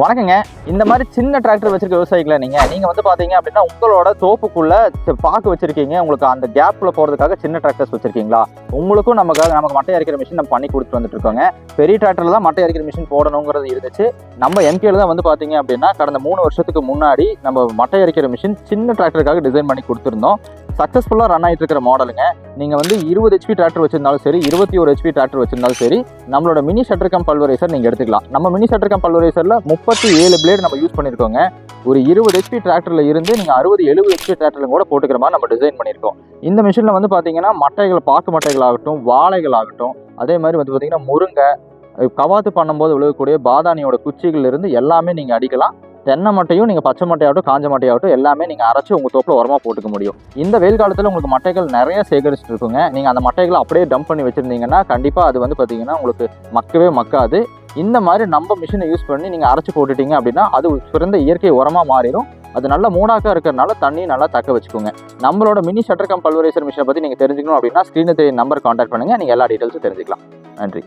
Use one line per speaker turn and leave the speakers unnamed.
வணக்கங்க. இந்த மாதிரி சின்ன டிராக்டர் வச்சிருக்க விவசாயிகளை நீங்க நீங்க வந்து பாத்தீங்க அப்படின்னா உங்களோட தோப்புக்குள்ள பாக்கு வச்சிருக்கீங்க. உங்களுக்கு அந்த கேப்ல போறதுக்காக சின்ன டிராக்டர்ஸ் வச்சிருக்கீங்களா? உங்களுக்கும் நமக்கு நமக்கு மட்டை அரைக்கிற மிஷின் நம்ம பண்ணி கொடுத்துட்டு வந்துட்டு இருக்கோங்க பெரிய டிராக்டர்ல தான் மட்டை அரைக்கிற மிஷின் போடணுங்கிறது இருந்துச்சு. நம்ம எம்கேல தான் வந்து பாத்தீங்க அப்படின்னா கடந்த மூணு வருஷத்துக்கு முன்னாடி நம்ம மட்டை அரைக்கிற மிஷின் சின்ன டிராக்டருக்காக டிசைன் பண்ணி கொடுத்துருந்தோம். சக்ஸஸ்ஃபுல்லாக ரன் ஆகிட்டு இருக்கிற மாடலுங்க நீங்கள் வந்து இருபது ஹெச்பி டிராக்டர் வச்சிருந்தாலும் சரி இருபத்தி ஒரு ஹெச்பி டிராக்டர் வச்சிருந்தாலும் சரி நம்மளோட மினி ஷட்டர் கம் பல்வரைசர் நீங்கள் எடுத்துக்கலாம். நம்ம மினி ஷட்டர் கம் பல்வரைசர்ல முப்பத்தி ஏழு பிளேடு நம்ம யூஸ் பண்ணியிருக்கோங்க ஒரு இருபது ஹெச்பி டிராக்டரில் இருந்து நீங்கள் அறுபது எழுபது ஹெச்பி டிராக்டரில் கூட போட்டுக்கிற மாதிரி நம்ம டிசைன் பண்ணியிருக்கோம் இந்த மிஷினில் வந்து பார்த்தீங்கன்னா மட்டைகள் பாக்கு மட்டைகள் ஆகட்டும் வாழைகள் ஆகட்டும் அதே மாதிரி வந்து பார்த்தீங்கன்னா முருங்கை கவாத்து பண்ணும்போது விழுகக்கூடிய பாதானியோட குச்சிகள் இருந்து எல்லாமே நீங்கள் அடிக்கலாம். தென்னை மட்டையும் நீங்கள் பச்சை மட்டையாகட்டும் காஞ்ச மட்டையாகட்டும் எல்லாமே நீங்கள் அரைச்சி உங்கள் தோப்பில் உரமாக போட்டுக்க முடியும். இந்த வெயில் காலத்தில் உங்களுக்கு மட்டைகள் நிறைய சேகரிச்சுட்டு இருக்குங்க. நீங்கள் அந்த மட்டைகளை அப்படியே டம்ப் பண்ணி வச்சிருந்தீங்கன்னா கண்டிப்பாக அது வந்து பார்த்தீங்கன்னா உங்களுக்கு மக்கவே மக்காது. இந்த மாதிரி நம்ம மிஷினை யூஸ் பண்ணி நீங்கள் அரைச்சி போட்டுட்டீங்க அப்படின்னா அது சிறந்த இயற்கை உரமாக மாறிடும். அது நல்ல மூடாக்கா இருக்கிறதுனால தண்ணியை நல்லா தக்க வச்சுக்கோங்க. நம்மளோட மினி ஷட்டர் கம் பல்வரைசர் மிஷினை பற்றி நீங்கள் தெரிஞ்சுக்கணும் அப்படின்னா ஸ்க்ரீனில் தெரிய நம்பர் கான்டாக்ட் பண்ணுங்க. நீங்கள் எல்லா டீட்டெயில்ஸும் தெரிஞ்சுக்கலாம். நன்றி.